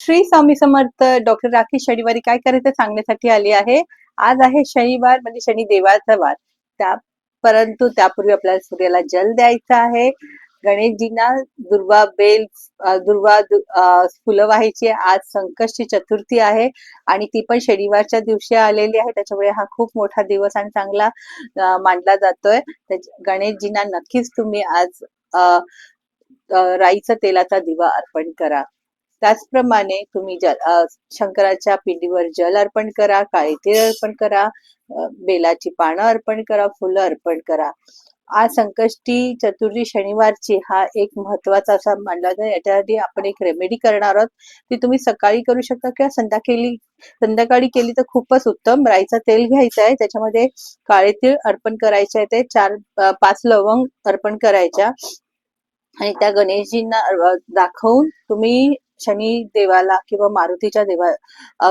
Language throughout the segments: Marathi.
श्री स्वामी समर्थ डॉक्टर राखी शनिवारी काय करायचं सांगण्यासाठी आली आहे? आज आहे शनिवार म्हणजे शनी देवाचा वार. त्या परंतु त्यापूर्वी आपल्याला सूर्याला जल द्यायचं आहे. गणेशजींना दुर्वा बेल दुर्वा दु- फुलं व्हायची आज संकष्टी चतुर्थी आहे आणि ती पण शनिवारच्या दिवशी आलेली आहे. त्याच्यामुळे हा खूप मोठा दिवस आणि चांगला मानला जातोय. गणेशजींना नक्कीच तुम्ही आज अ, राईचा तेलाचा दिवा अर्पण करा. त्याचप्रमाणे तुम्ही जल शंकराच्या पिंडीवर जल अर्पण करा काळी तीळ अर्पण करा बेलाची पानं अर्पण करा फुलं अर्पण करा. आज संकष्टी चतुर्थी शनिवारची हा एक महत्त्वाचा असा मानला जातो. याच्यासाठी आपण एक रेमेडी करणार आहोत. ती तुम्ही सकाळी करू शकता किंवा संध्याकाळी संध्याकाळी केली तर खूपच उत्तम. राईचं तेल घ्यायचं आहे. त्याच्यामध्ये काळे तीळ अर्पण करायचे आहे ते. चार पाच लवंग अर्पण करायच्या. आणि त्या गणेशजींना दाखवून तुम्ही शनी देवाला किंवा मारुतीच्या देवा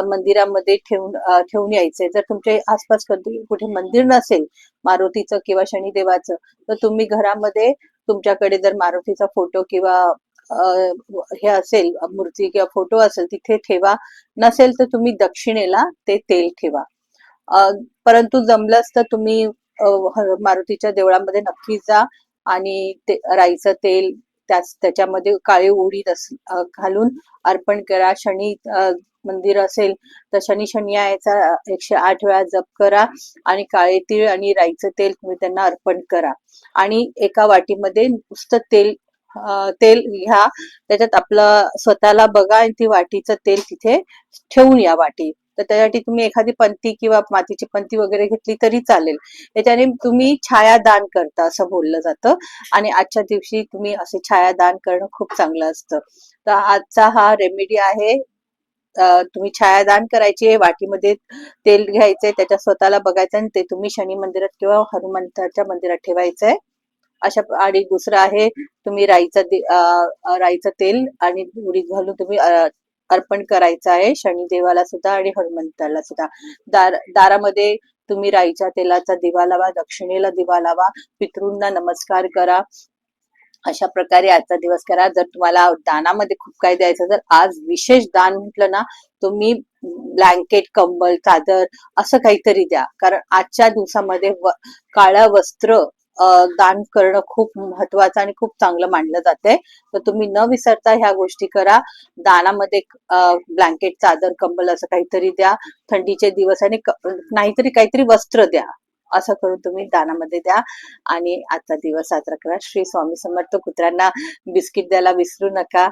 मंदिरामध्ये ठेवून ठेवून यायचे. जर तुमच्या आसपास कधी कुठे मंदिर नसेल मारुतीचं किंवा शनिदेवाचं तर तुम्ही घरामध्ये तुमच्याकडे जर मारुतीचा फोटो किंवा हे असेल मूर्ती किंवा फोटो असेल तिथे ठेवा. नसेल तर तुम्ही दक्षिणेला ते तेल ठेवा. परंतु जमलंच तर तुम्ही मारुतीच्या देवळामध्ये नक्की जा आणि ते राईचं तेल त्याच त्याच्यामध्ये काळी उडीद अस घालून अर्पण करा. शनी मंदिर असेल तर शनी शनियाचा एकशे आठ वेळा जप करा आणि काळे तीळ आणि राईचं तेल तुम्ही त्यांना अर्पण करा. आणि एका वाटीमध्ये नुसतं तेल तेल घ्या. त्याच्यात आपलं स्वतःला बघा आणि ती वाटीचं तेल तिथे ठेवून या वाटी. तर त्यासाठी तुम्ही एखादी पंथी किंवा मातीची पंथी वगैरे घेतली तरी चालेल. त्याच्याने तुम्ही छायादान करता असं बोललं जातं. आणि आजच्या दिवशी तुम्ही असे छायादान करणं खूप चांगलं असतं. तर आजचा हा रेमेडी आहे. तुम्ही छायादान करायची वाटीमध्ये तेल घ्यायचंय त्याच्या स्वतःला बघायचं आणि ते तुम्ही शनी मंदिरात किंवा हनुमंताच्या मंदिरात ठेवायचंय. अशा आणि दुसरं आहे तुम्ही राईचं राईचं तेल आणि उडीद घालून तुम्ही अर्पण करायचं आहे शनिदेवाला सुद्धा आणि हनुमंताला सुद्धा. दार दारामध्ये तुम्ही राईच्या तेलाचा दिवा लावा दक्षिणेला दिवा लावा पितृंना नमस्कार करा. अशा प्रकारे आजचा दिवस करा. जर तुम्हाला दानामध्ये खूप काही द्यायचं तर आज विशेष दान म्हटलं ना तुम्ही ब्लँकेट कंबल चादर असं काहीतरी द्या. कारण आजच्या दिवसामध्ये व, काळं वस्त्र दान करणं खूप महत्वाचं आणि खूप चांगलं मानलं जाते तर तुम्ही न विसरता ह्या गोष्टी करा. दानामध्ये ब्लँकेट चादर कंबल असं काहीतरी द्या. थंडीचे दिवस आणि नाहीतरी काहीतरी वस्त्र द्या. असं करून तुम्ही दानामध्ये द्या. आणि आजचा दिवस साजरा करा. श्री स्वामी समर्थ कुत्र्यांना बिस्किट द्यायला विसरू नका.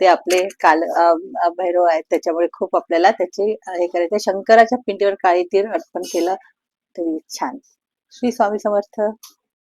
ते आपले काल भैरव आहेत. त्याच्यामुळे खूप आपल्याला त्याचे हे करायचं शंकराच्या पिंडीवर काळी तीर अर्पण केलं. तरी छान. श्री स्वामी समर्थ.